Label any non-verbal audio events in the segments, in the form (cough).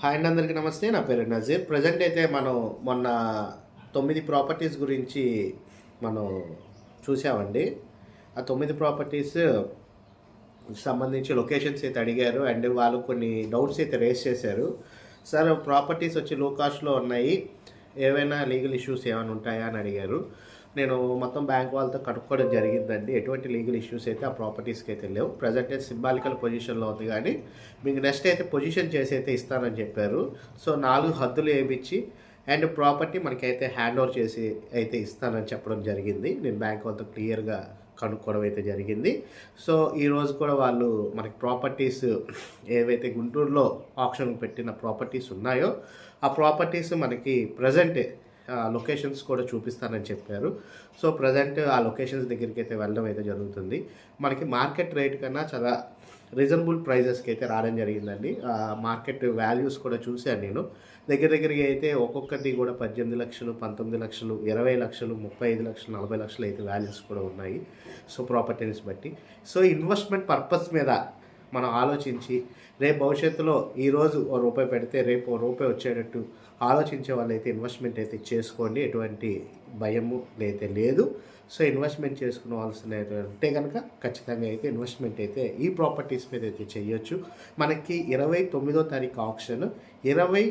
Hi అండి అందరికీ నమస్తే నా పేరు నజీర్. ప్రజెంట్ అయితే మనం మొన్న తొమ్మిది ప్రాపర్టీస్ గురించి మనం చూసామండి ఆ తొమ్మిది ప్రాపర్టీస్ సంబంధించి లొకేషన్స్ అయితే అడిగారు అండ్ వాళ్ళు కొన్ని డౌట్స్ అయితే రేస్ చేశారు. సార్ ప్రాపర్టీస్ వచ్చి లో కాస్ట్లో ఉన్నాయి. ఏవైనా లీగల్ ఇష్యూస్ ఏమైనా ఉంటాయా అని అడిగారు. నేను మొత్తం బ్యాంక్ వాళ్ళతో కనుక్కోవడం జరిగిందండి. ఎటువంటి లీగల్ ఇష్యూస్ అయితే ఆ ప్రాపర్టీస్కి అయితే లేవు. ప్రజెంట్ అయితే సింబాలికల్ పొజిషన్లో ఉంది కానీ మీకు నెక్స్ట్ అయితే పొజిషన్ చేసి అయితే ఇస్తానని చెప్పారు. సో నాలుగు హద్దులు ఏమిచ్చి అండ్ ప్రాపర్టీ మనకైతే హ్యాండ్ ఓవర్ చేసి అయితే ఇస్తానని చెప్పడం జరిగింది. నేను బ్యాంక్ వాళ్ళతో క్లియర్గా కనుక్కోవడం అయితే జరిగింది. సో ఈరోజు కూడా వాళ్ళు మనకి ప్రాపర్టీస్ ఏవైతే గుంటూరులో ఆప్షన్ పెట్టిన ప్రాపర్టీస్ ఉన్నాయో ఆ ప్రాపర్టీస్ మనకి ప్రజెంటే లొకేషన్స్ కూడా చూపిస్తానని చెప్పారు. సో ప్రజెంట్ ఆ లొకేషన్స్ దగ్గరికి అయితే వెళ్ళడం అయితే జరుగుతుంది. మనకి మార్కెట్ రేట్ కన్నా చాలా రీజనబుల్ ప్రైజెస్కి అయితే రావడం జరిగిందండి. మార్కెట్ వాల్యూస్ కూడా చూశాను నేను. దగ్గర దగ్గరికి అయితే ఒక్కొక్కటి కూడా పద్దెనిమిది లక్షలు పంతొమ్మిది లక్షలు ఇరవై లక్షలు ముప్పై ఐదు లక్షలు నలభై లక్షలు అయితే వాల్యూస్ కూడా ఉన్నాయి. సో ప్రాపర్టీస్ బట్టి. సో ఇన్వెస్ట్మెంట్ పర్పస్ మీద మనం ఆలోచించి రేపు భవిష్యత్తులో ఈరోజు ఓ రూపాయి పెడితే రేపు ఓ రూపాయి వచ్చేటట్టు ఆలోచించే వాళ్ళైతే ఇన్వెస్ట్మెంట్ అయితే చేసుకోండి. ఎటువంటి భయము అయితే లేదు. సో ఇన్వెస్ట్మెంట్ చేసుకోవాల్సిన ఉంటే కనుక ఖచ్చితంగా అయితే ఇన్వెస్ట్మెంట్ అయితే ఈ ప్రాపర్టీస్ మీద అయితే చేయొచ్చు. మనకి ఇరవై తొమ్మిదో తారీఖు ఆప్షన్ ఇరవై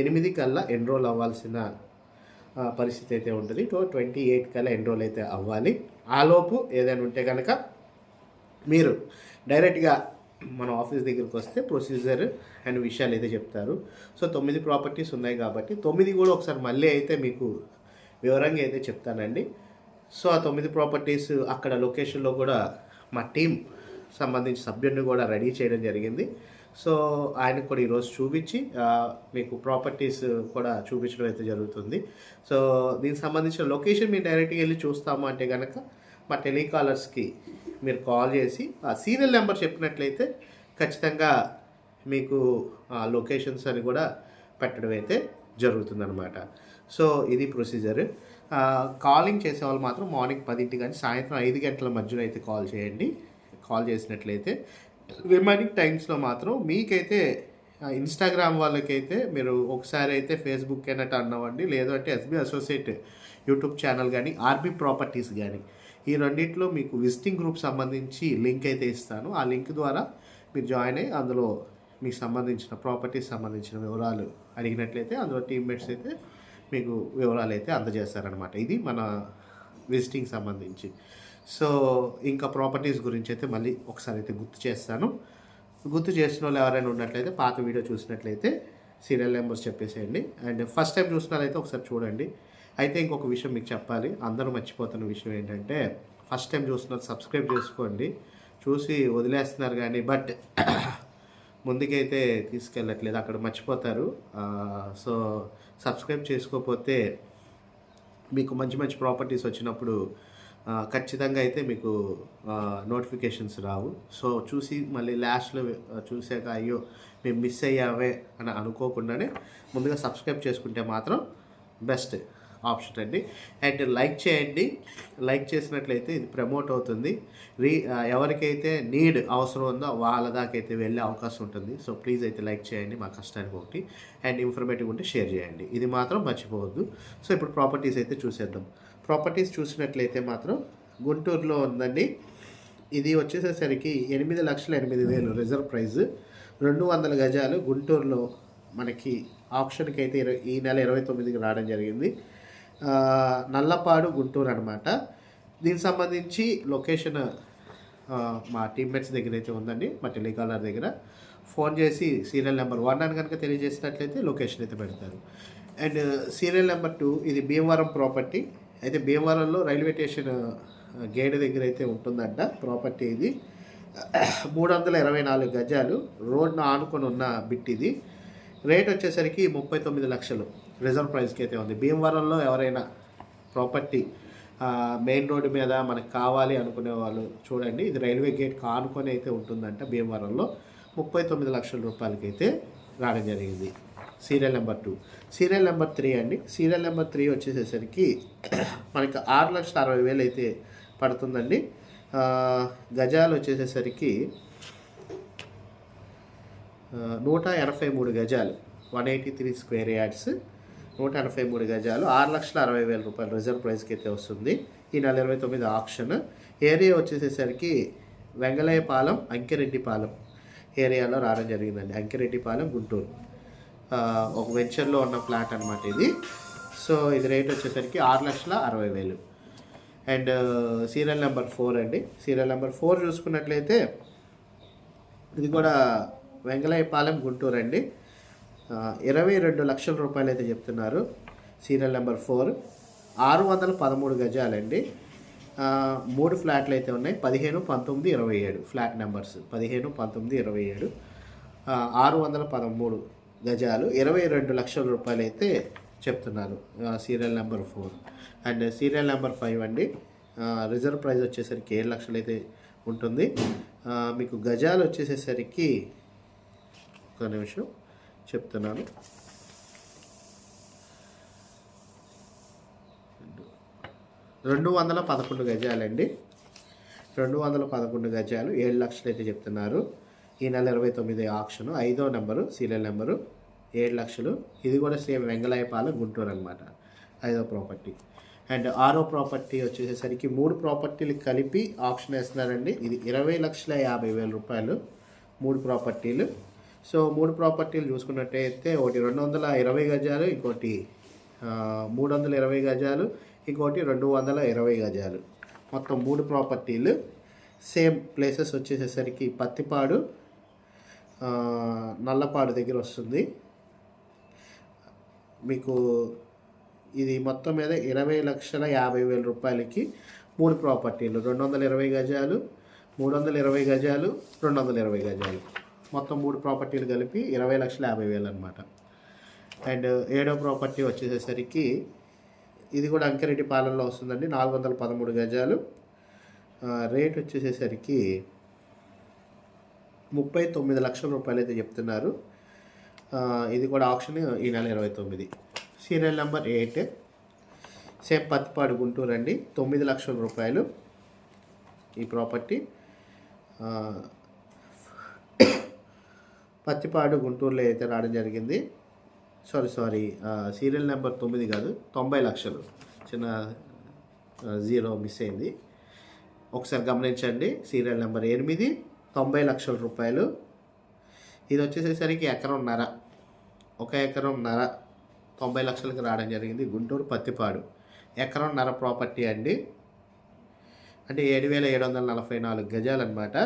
ఎనిమిది కల్లా ఎన్రోల్ అవ్వాల్సిన పరిస్థితి అయితే ఉంటుంది. సో ట్వంటీ ఎయిట్ కల్లా ఎన్రోల్ అయితే అవ్వాలి. ఆలోపు ఏదైనా ఉంటే కనుక మీరు డైరెక్ట్గా మన ఆఫీస్ దగ్గరికి వస్తే ప్రొసీజర్ అండ్ విషయాలు అయితే చెప్తారు. సో తొమ్మిది ప్రాపర్టీస్ ఉన్నాయి కాబట్టి తొమ్మిది కూడా ఒకసారి మళ్ళీ అయితే మీకు వివరంగా అయితే చెప్తానండి. సో ఆ తొమ్మిది ప్రాపర్టీస్ అక్కడ లొకేషన్లో కూడా మా టీం సంబంధించి సభ్యుడిని కూడా రెడీ చేయడం జరిగింది. సో ఆయనకు కూడా ఈరోజు చూపించి మీకు ప్రాపర్టీస్ కూడా చూపించడం అయితే జరుగుతుంది. సో దీనికి సంబంధించిన లొకేషన్ మీరు డైరెక్ట్గా వెళ్ళి చూస్తాము అంటే కనుక మా టెలికాలర్స్కి మీరు కాల్ చేసి ఆ సీరియల్ నెంబర్ చెప్పినట్లయితే ఖచ్చితంగా మీకు ఆ లొకేషన్స్ అని కూడా పెట్టడం అయితే జరుగుతుందనమాట సో ఇది ప్రొసీజర్. కాలింగ్ చేసే వాళ్ళు మాత్రం మార్నింగ్ పదింటి కానీ సాయంత్రం ఐదు గంటల మధ్యలో అయితే కాల్ చేయండి. కాల్ చేసినట్లయితే రిమైనింగ్ టైమ్స్లో మాత్రం మీకైతే ఇన్స్టాగ్రామ్ వాళ్ళకైతే మీరు ఒకసారి అయితే ఫేస్బుక్ అయినా టర్న్ అవ్వండి లేదు అంటే ఎస్బీ అసోసియేట్ యూట్యూబ్ ఛానల్ కానీ ఆర్బీ ప్రాపర్టీస్ కానీ ఈ రెండిట్లో మీకు విజిటింగ్ గ్రూప్ సంబంధించి లింక్ అయితే ఇస్తాను. ఆ లింక్ ద్వారా మీరు జాయిన్ అయ్యి అందులో మీకు సంబంధించిన ప్రాపర్టీస్ సంబంధించిన వివరాలు అడిగినట్లయితే అందులో టీమ్మేట్స్ అయితే మీకు వివరాలు అయితే అందజేస్తారనమాట ఇది మన విజిటింగ్ సంబంధించి. సో ఇంకా ప్రాపర్టీస్ గురించి అయితే మళ్ళీ ఒకసారి అయితే గుర్తు చేస్తాను. గుర్తు చేసిన వాళ్ళు ఎవరైనా ఉన్నట్లయితే పాత వీడియో చూసినట్లయితే సీరియల్ నెంబర్స్ చెప్పేసేయండి. అండ్ ఫస్ట్ టైం చూసిన వాళ్ళైతే ఒకసారి చూడండి. అయితే ఇంకొక విషయం మీకు చెప్పాలి. అందరూ మర్చిపోతున్న విషయం ఏంటంటే ఫస్ట్ టైం చూస్తున్నారు సబ్స్క్రైబ్ చేసుకోండి. చూసి వదిలేస్తున్నారు కానీ బట్ (coughs) ముందుకైతే తీసుకెళ్ళట్లేదు. అక్కడ మర్చిపోతారు. సో సబ్స్క్రైబ్ చేసుకోకపోతే మీకు మంచి మంచి ప్రాపర్టీస్ వచ్చినప్పుడు ఖచ్చితంగా అయితే మీకు నోటిఫికేషన్స్ రావు. సో చూసి మళ్ళీ లాస్ట్లో చూసాక అయ్యో మేము మిస్ అయ్యావే అని అనుకోకుండానే ముందుగా సబ్స్క్రైబ్ చేసుకుంటే మాత్రం బెస్ట్ ఆప్షన్ అండి. అండ్ లైక్ చేయండి. లైక్ చేసినట్లయితే ఇది ప్రమోట్ అవుతుంది. రీ ఎవరికైతే నీడ్ అవసరం ఉందో వాళ్ళ దాకైతే అయితే వెళ్ళే అవకాశం ఉంటుంది. సో ప్లీజ్ అయితే లైక్ చేయండి. మా కష్టానికి ఒకటి. అండ్ ఇన్ఫర్మేటివ్ ఉంటే షేర్ చేయండి. ఇది మాత్రం మర్చిపోవద్దు. సో ఇప్పుడు ప్రాపర్టీస్ అయితే చూసేద్దాం. ప్రాపర్టీస్ చూసినట్లయితే మాత్రం గుంటూరులో ఉందండి. ఇది వచ్చేసేసరికి ఎనిమిది లక్షల ఎనిమిది వేలు రిజర్వ్ ప్రైజ్ రెండు వందల గజాలు గుంటూరులో మనకి ఆప్షన్కి అయితే ఇరవై ఈ నెల ఇరవై తొమ్మిదికి రావడం జరిగింది. నల్లపాడు గుంటూరు అనమాట దీనికి సంబంధించి లొకేషన్ మా టీమ్మేట్స్ దగ్గర అయితే ఉందండి మా టెలికాలర్ దగ్గర. ఫోన్ చేసి సీరియల్ నెంబర్ వన్ అని కనుక తెలియజేసినట్లయితే లొకేషన్ అయితే పెడతారు. అండ్ సీరియల్ నెంబర్ టూ ఇది భీమవరం ప్రాపర్టీ. అయితే భీమవరంలో రైల్వే స్టేషన్ గేట్ దగ్గర అయితే ఉంటుందంట ప్రాపర్టీ ఇది. మూడు వందల ఇరవై నాలుగు గజాలు రోడ్ను ఆనుకొని ఉన్న బిట్ ఇది. రేట్ వచ్చేసరికి ముప్పై తొమ్మిది లక్షలు. రిజర్వ్ ప్రైస్కి అయితే ఉంది. భీమవరంలో ఎవరైనా ప్రాపర్టీ మెయిన్ రోడ్డు మీద మనకు కావాలి అనుకునే వాళ్ళు చూడండి. ఇది రైల్వే గేట్ ఆనుకొని అయితే ఉంటుందంట భీమవరంలో. ముప్పై తొమ్మిది లక్షల రూపాయలకైతే రావడం జరిగింది. Serial number two. Serial number three అండి. సీరియల్ నెంబర్ త్రీ వచ్చేసేసరికి (clears throat) మనకి ఆరు లక్షల అరవై వేలు అయితే పడుతుందండి. గజాలు వచ్చేసేసరికి నూట ఎనభై మూడు గజాలు. One eighty three square yards నూట ఎనభై మూడు గజాలు. ఆరు లక్షల అరవై వేల రూపాయలు రిజర్వ్ ప్రైస్కి అయితే వస్తుంది. ఈ నెల ఇరవై తొమ్మిది ఆప్షన్. ఏరియా వచ్చేసేసరికి వెంగళయ్యపాలెం అంకిరెడ్డిపాలెం ఏరియాలో రావడం జరిగిందండి. అంకిరెడ్డిపాలెం గుంటూరు. ఒక వెంచర్లో ఉన్న ప్లాట్ అనమాట ఇది. సో ఇది రేట్ వచ్చేసరికి ఆరు లక్షల అరవై వేలు. అండ్ సీరియల్ నెంబర్ ఫోర్ అండి. సీరియల్ నెంబర్ ఫోర్ చూసుకున్నట్లయితే ఇది కూడా వెంగళయపాలెం గుంటూరు అండి. ఇరవై రెండు లక్షల రూపాయలు అయితే చెప్తున్నారు సీరియల్ నెంబర్ ఫోర్. ఆరు వందల పదమూడు గజాలండి. మూడు ఫ్లాట్లు అయితే ఉన్నాయి. పదిహేను పంతొమ్మిది ఇరవై ఏడు. Flat numbers. పదిహేను పంతొమ్మిది ఇరవై ఏడు. ఆరు వందల పదమూడు. గజాలు ఇరవై రెండు లక్షల రూపాయలు అయితే చెప్తున్నారు serial number four. And serial number five అండి రిజర్వ్ ప్రైస్ వచ్చేసరికి ఏడు లక్షలు అయితే ఉంటుంది. మీకు గజాలు వచ్చేసేసరికి ఒక నిమిషం చెప్తున్నాను. రెండు వందల పదకొండు గజాలండి. రెండు వందల పదకొండు గజాలు ఏడు లక్షలు అయితే చెప్తున్నారు. ఈ నెల ఇరవై తొమ్మిది ఆప్షన్ ఐదో నెంబరు సీరియల్ నెంబరు ఏడు లక్షలు. ఇది కూడా సేమ్ వెంగళాయపాలెం గుంటూరు అనమాట ఐదో ప్రాపర్టీ. అండ్ ఆరో ప్రాపర్టీ వచ్చేసరికి మూడు ప్రాపర్టీలు కలిపి ఆప్షన్ వేస్తున్నారండి. ఇది ఇరవై లక్షల యాభై వేల రూపాయలు మూడు ప్రాపర్టీలు. సో మూడు ప్రాపర్టీలు చూసుకున్నట్టయితే ఒకటి రెండు వందల ఇరవై గజాలు ఇంకోటి మూడు వందల ఇరవై గజాలు ఇంకోటి రెండు వందల ఇరవై గజాలు. మొత్తం మూడు ప్రాపర్టీలు. సేమ్ ప్లేసెస్ వచ్చేసేసరికి పత్తిపాడు నల్లపాడు దగ్గర వస్తుంది. మీకు ఇది మొత్తం మీద ఇరవై లక్షల యాభై వేల రూపాయలకి మూడు ప్రాపర్టీలు. రెండు వందల ఇరవై గజాలు మూడు వందల ఇరవై గజాలు రెండు వందల ఇరవై గజాలు. మొత్తం మూడు ప్రాపర్టీలు కలిపి ఇరవై లక్షల యాభై వేలు అనమాట అండ్ ఏడో ప్రాపర్టీ వచ్చేసేసరికి ఇది కూడా అంకిరెడ్డి పాలనలో వస్తుందండి నాలుగు వందల పదమూడు గజాలు. రేట్ వచ్చేసేసరికి ముప్పై తొమ్మిది లక్షల రూపాయలు అయితే చెప్తున్నారు. ఇది కూడా ఆప్షన్ ఈ నెల ఇరవై తొమ్మిది. Serial number eight. Same Pattipadu Guntur అండి. తొమ్మిది లక్షల రూపాయలు ఈ ప్రాపర్టీ. పత్తిపాడు గుంటూరులో అయితే రావడం జరిగింది. సారీ సారీ సీరియల్ నెంబర్ తొమ్మిది కాదు తొంభై లక్షలు. చిన్న జీరో మిస్ అయింది. ఒకసారి గమనించండి. సీరియల్ నెంబర్ ఎనిమిది. తొంభై లక్షల రూపాయలు. ఇది వచ్చేసేసరికి ఎకరంన్నర. ఒక ఎకరంన్నర తొంభై లక్షలకి రావడం జరిగింది. గుంటూరు పత్తిపాడు. ఎకరంన్నర ప్రాపర్టీ అండి. అంటే ఏడు వేల ఏడు వందల నలభై నాలుగు గజాలు అనమాట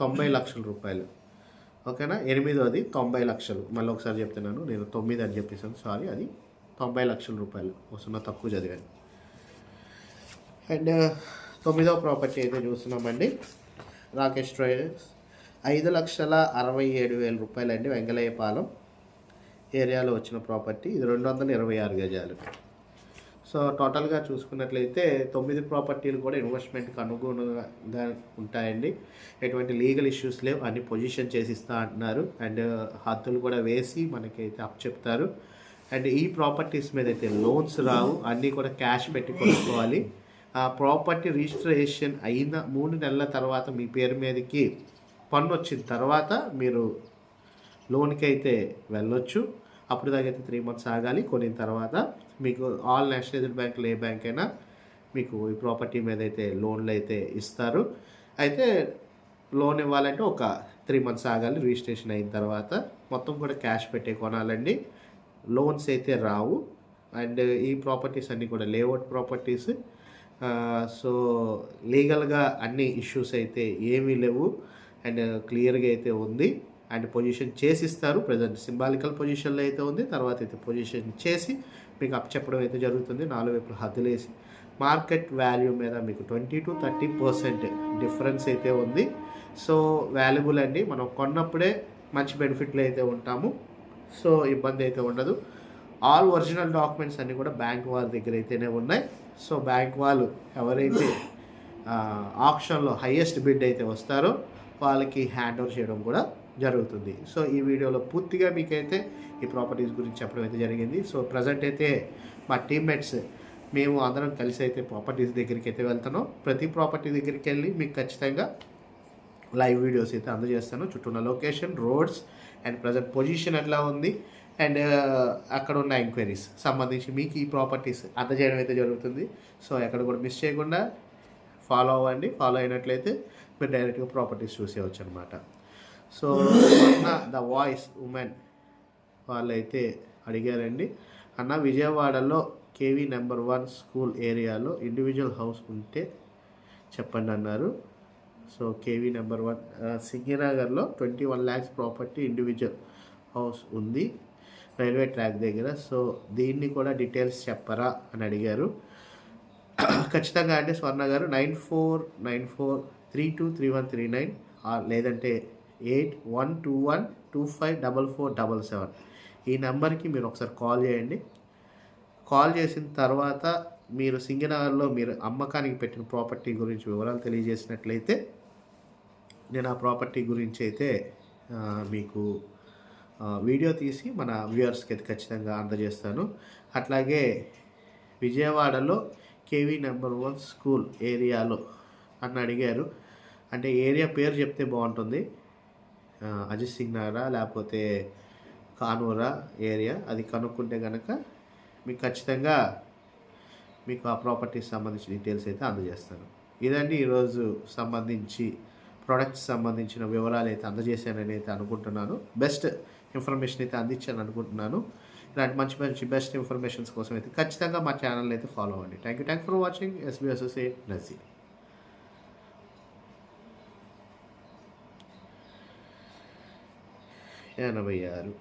తొంభై లక్షల రూపాయలు. ఓకేనా? ఎనిమిదోది తొంభై లక్షలు. మళ్ళీ ఒకసారి చెప్తున్నాను. నేను తొమ్మిది అని చెప్పేసాను సారీ అది తొంభై లక్షల రూపాయలు. వస్తున్న తక్కువ చదివాను. అండ్ తొమ్మిదో ప్రాపర్టీ అయితే చూస్తున్నామండి. రాకేష్ ట్రేడర్స్. ఐదు లక్షల అరవై ఏడు వేల రూపాయలండి వెంగళయ్యపాలెం ఏరియాలో వచ్చిన ప్రాపర్టీ. ఇది రెండు వందల ఇరవై ఆరు గజాలు. సో టోటల్గా చూసుకున్నట్లయితే తొమ్మిది ప్రాపర్టీలు కూడా ఇన్వెస్ట్మెంట్కి అనుగుణంగా ఉంటాయండి. ఎటువంటి లీగల్ ఇష్యూస్ లేవు. అన్ని పొజిషన్ చేసి ఇస్తా అంటున్నారు. అండ్ హద్దులు కూడా వేసి మనకైతే అప్ చెప్తారు. అండ్ ఈ ప్రాపర్టీస్ మీద అయితే లోన్స్ రావు. అన్నీ కూడా క్యాష్ పెట్టి కొనుక్కోవాలి. ఆ ప్రాపర్టీ రిజిస్ట్రేషన్ అయిన మూడు నెలల తర్వాత మీ పేరు మీదకి పన్ను వచ్చిన తర్వాత మీరు లోన్కి అయితే వెళ్ళొచ్చు. అప్పుడు దాకైతే త్రీ మంత్స్ ఆగాలి. కొనిన తర్వాత మీకు ఆల్ నేషనలైజ్డ్ బ్యాంకులు ఏ బ్యాంక్ అయినా మీకు ఈ ప్రాపర్టీ మీద అయితే లోన్లు అయితే ఇస్తారు. అయితే లోన్ ఇవ్వాలంటే ఒక త్రీ మంత్స్ ఆగాలి. రిజిస్ట్రేషన్ అయిన తర్వాత మొత్తం కూడా క్యాష్ పెట్టే కొనాలండి. లోన్స్ అయితే రావు. అండ్ ఈ ప్రాపర్టీస్ అన్నీ కూడా లేఅవుట్ ప్రాపర్టీస్ సో లీగల్గా అన్ని ఇష్యూస్ అయితే ఏమీ లేవు. అండ్ క్లియర్గా అయితే ఉంది. అండ్ పొజిషన్ చేసిస్తారు. ప్రజెంట్ సింబాలికల్ పొజిషన్లో అయితే ఉంది. తర్వాత అయితే పొజిషన్ చేసి మీకు అప్ చెప్పడం అయితే జరుగుతుంది. నాలుగు వైపులు హద్దులేసి. మార్కెట్ వాల్యూ మీద మీకు twenty to thirty percent difference అయితే ఉంది. సో వాల్యుబుల్ అండి. మనం కొన్నప్పుడే మంచి బెనిఫిట్లు అయితే ఉంటాము. సో ఇబ్బంది అయితే ఉండదు. ఆల్ ఒరిజినల్ డాక్యుమెంట్స్ అన్నీ కూడా బ్యాంక్ వాళ్ళ దగ్గర అయితేనే ఉన్నాయి. సో బ్యాంక్ వాళ్ళు ఎవరైతే ఆప్షన్లో హయ్యెస్ట్ బిడ్ అయితే వస్తారో వాళ్ళకి హ్యాండ్ ఓవర్ చేయడం కూడా జరుగుతుంది. సో ఈ వీడియోలో పూర్తిగా మీకైతే ఈ ప్రాపర్టీస్ గురించి చెప్పడం అయితే జరిగింది. సో ప్రజెంట్ అయితే మా టీమ్మేట్స్ మేము అందరం కలిసి అయితే ప్రాపర్టీస్ దగ్గరికి అయితే వెళ్తున్నాం. ప్రతి ప్రాపర్టీ దగ్గరికి వెళ్ళి మీకు ఖచ్చితంగా లైవ్ వీడియోస్ అయితే అందజేస్తాను. చుట్టూ ఉన్న location roads and present position ఎట్లా ఉంది అండ్ అక్కడ ఉన్న ఎంక్వైరీస్. సంబంధించి మీకు ఈ ప్రాపర్టీస్ అందజేయడం అయితే జరుగుతుంది. సో ఎక్కడ కూడా మిస్ చేయకుండా ఫాలో అవ్వండి. ఫాలో అయినట్లయితే మీరు డైరెక్ట్గా ప్రాపర్టీస్ చూసేయచ్చు అనమాట సో ద వాయిస్ ఉమెన్ వాళ్ళైతే అడిగారండి. అన్న విజయవాడలో కేవీ నెంబర్ వన్ స్కూల్ ఏరియాలో ఇండివిజువల్ హౌస్ ఉంటే చెప్పండి అన్నారు. So KV number one సింగినగర్లో twenty one lakhs property individual house ఉంది. రైల్వే ట్రాక్ దగ్గర. సో దీన్ని కూడా డీటెయిల్స్ చెప్పరా అని అడిగారు. ఖచ్చితంగా అంటే స్వర్ణ గారు. Nine four nine four three two three one three nine లేదంటే eight one two one two five double four double seven. ఈ నెంబర్కి మీరు ఒకసారి కాల్ చేయండి. కాల్ చేసిన తర్వాత మీరు సింగనగర్లో మీరు అమ్మకానికి పెట్టిన ప్రాపర్టీ గురించి వివరాలు తెలియజేసినట్లయితే నేను ఆ ప్రాపర్టీ గురించి అయితే మీకు వీడియో తీసి మన వ్యూవర్స్కి అయితే ఖచ్చితంగా అందజేస్తాను. అట్లాగే విజయవాడలో కేవీ నెంబర్ వన్ స్కూల్ ఏరియాలో అని అడిగారు. అంటే ఏరియా పేరు చెప్తే బాగుంటుంది. అజిత్ సింగ్ నగరా లేకపోతే కానూరా ఏరియా అది కనుక్కుంటే కనుక మీకు ఖచ్చితంగా మీకు ఆ ప్రాపర్టీకి సంబంధించిన డీటెయిల్స్ అయితే అందజేస్తాను. ఇదండి ఈరోజు సంబంధించి ప్రొడక్ట్స్ సంబంధించిన వివరాలు అయితే అందజేశానని అయితే అనుకుంటున్నాను. బెస్ట్ ఇన్ఫర్మేషన్ అయితే అందించాను అనుకుంటున్నాను. ఇలాంటి మంచి మంచి బెస్ట్ ఇన్ఫర్మేషన్స్ కోసం అయితే ఖచ్చితంగా మా ఛానల్ అయితే ఫాలో అవ్వండి. Thank you thank for watching SB associate నజీ ఎనభై ఆరు.